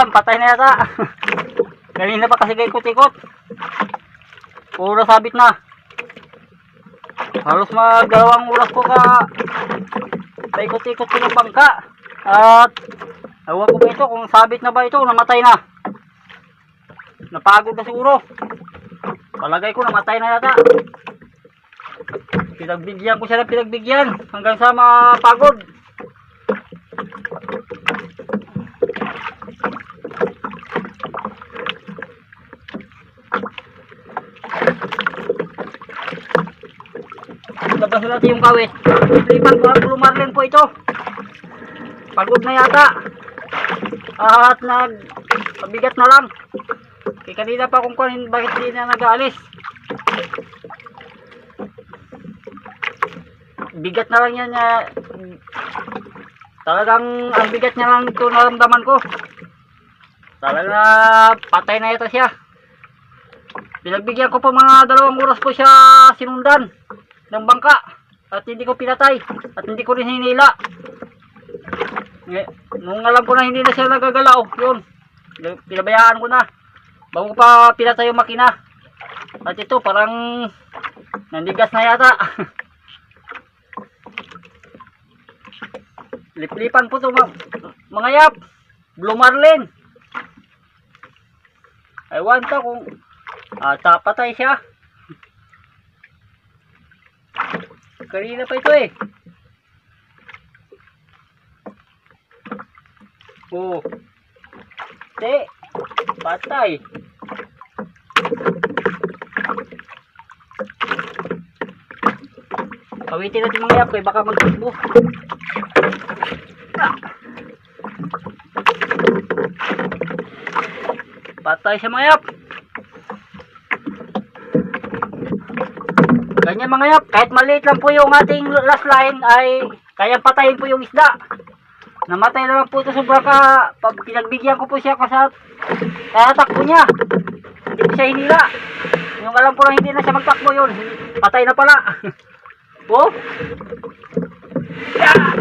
Lip-lipan, patay na yata. Kanina pa kasi kay ikot-ikot. Puro sabit na. Halos magdalawang oras ko ka paikot-ikot ko ng bangka. At ewan ko ba ito kung sabit na ba ito, namatay na. Napagod na siguro. Palagay ko namatay na yata. Pinagbigyan ko siya ng pinagbigyan hanggang sa mapagod. Labas natin yung kawit. Lipan ko ang lumarlin po ito. Pagod na yata. At nag mabigat na lang. Kaya kanina pa kung kunin bakit hindi na nag-aalis. Bigat na lang yan. Uh, talagang ang bigat niya lang ito naramdaman ko. Talaga patay na ito siya. Pinagbigyan ko pa mga dalawang oras ko siya sinundan ng bangka at hindi ko pinatay at hindi ko rin hinila. Nung alam ko na hindi na siya nagagalaw, yun, pinabayaan ko na. Bago pa pinatay yung makina. At ito parang nandigas na yata. Liplipan po ito mga, mga yap. Blue Marlin. Ewan ko kung ah, tapatay siya. Kanina pa ito eh. Oh. Te. Patay. Pawitin natin mga yap. Baka magtukbo. Ah. Patay siya mga yap. Ganyan mga yap, kahit maliit lang po yung ating last line ay kayang patayin po yung isda. Namatay na lang po ito sobrang ka, pag pinagbigyan ko po siya kasi kaya takbo niya. Hindi ko siya hinila. Yung alam ko lang hindi na siya magtakbo yun. Patay na pala. oh. Yeah.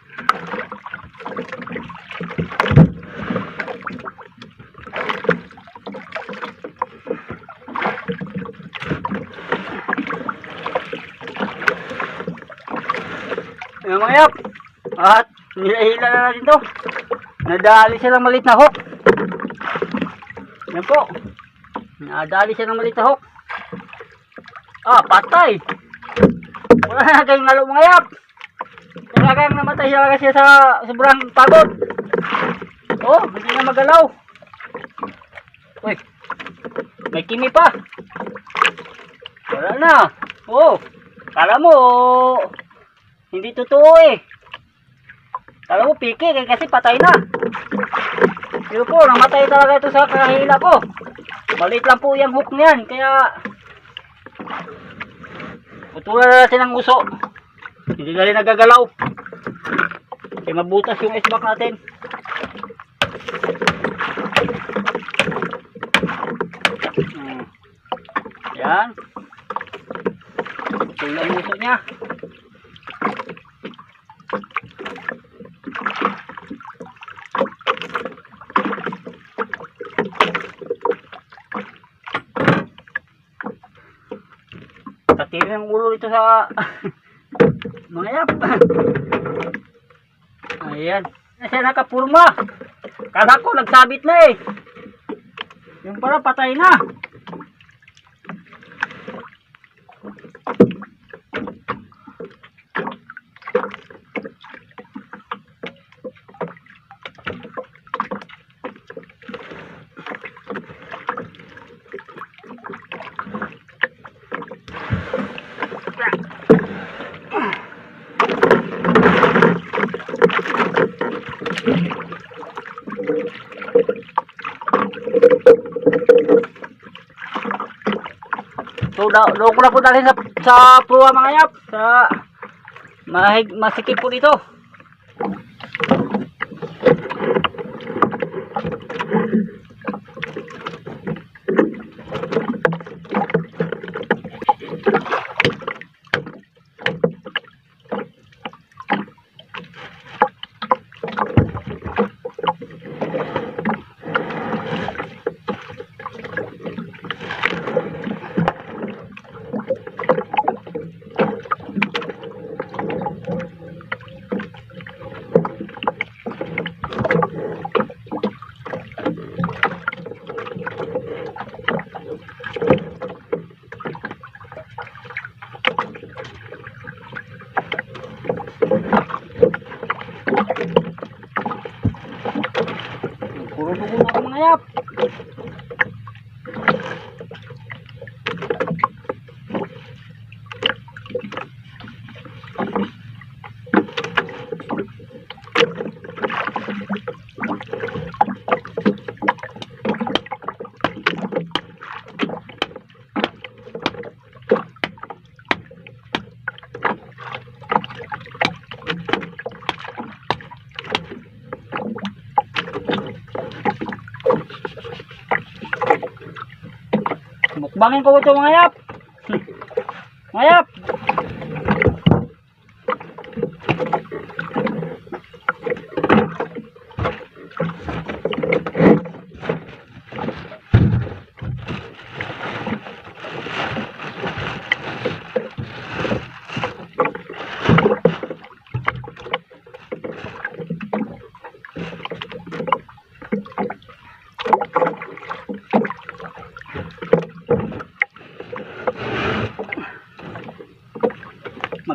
Yung mga yap. At nilahila na natin to. Nadali siya ng malit na hook. Yan po. Nadali siya ng malit na hook. Ah, patay. Wala na kayong ngalo mga yap. Talagang namatay siya kasi sa sobrang pagod. Oh, hindi na magalaw. Uy. May kimi pa. Wala na. Oh. Kala mo, hindi totoo eh. Kala mo piki eh, kasi patay na. Pero po, namatay talaga ito sa kahila ko. Maliit lang po yung hook niyan, kaya putulan na natin ang uso. Hindi na rin nagagalaw. Kaya mabutas yung ice pack natin. Hmm. Yan. Putulan uso niya. Tatiri ng ulo dito sa mga yap. Ayan. Na siya nakapurma. Kala ko nagsabit na eh. Yung pala patay na. Daw ko na po dalhin sa, sa pruwa mga yap. Sa mahig, masikip po dito. Naja, Mukbangin ko ito mga yap. Mga yap.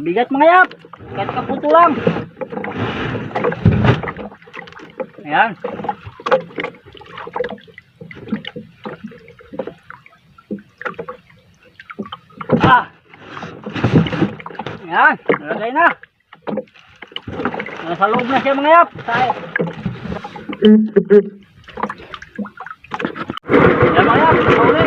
Mabigat mga yap. Kahit kaputo lang. Ayan. Ah. Ayan. Nalagay na. Nasa loob na siya mga yap. Tayo. Ayan mga yap. Pauli.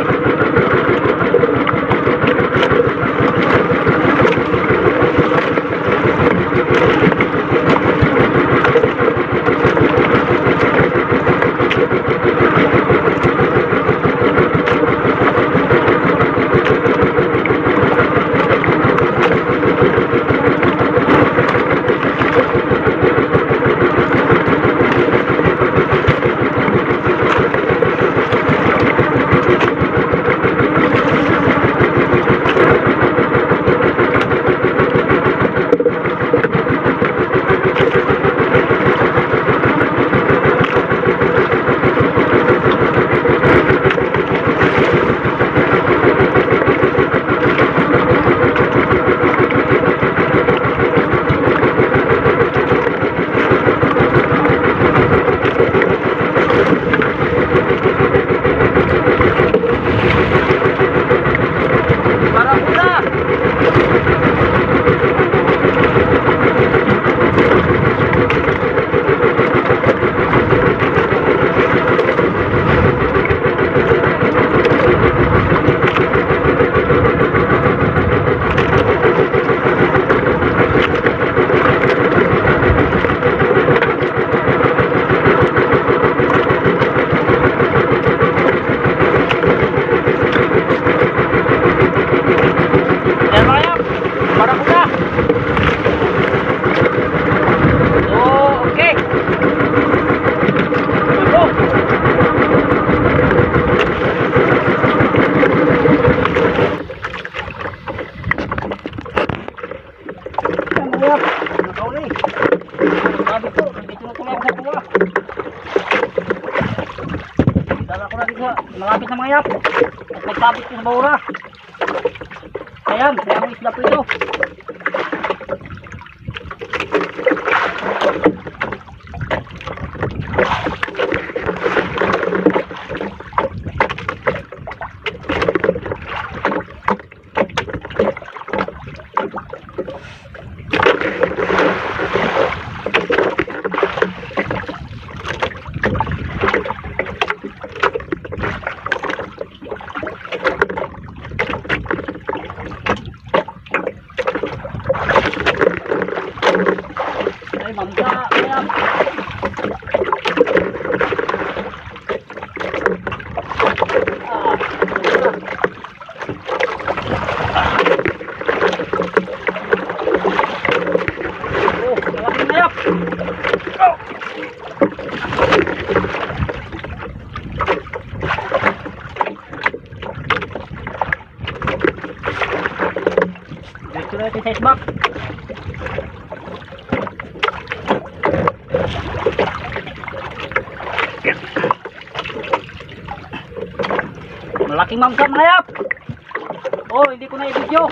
Sa malapit na mga yap. At nagkabit sa baura. Ayan, kaya ang isla po ito. Diretso na natin sa isbak. Malaking mamsat mga yap. Oh, hindi ko na i-video.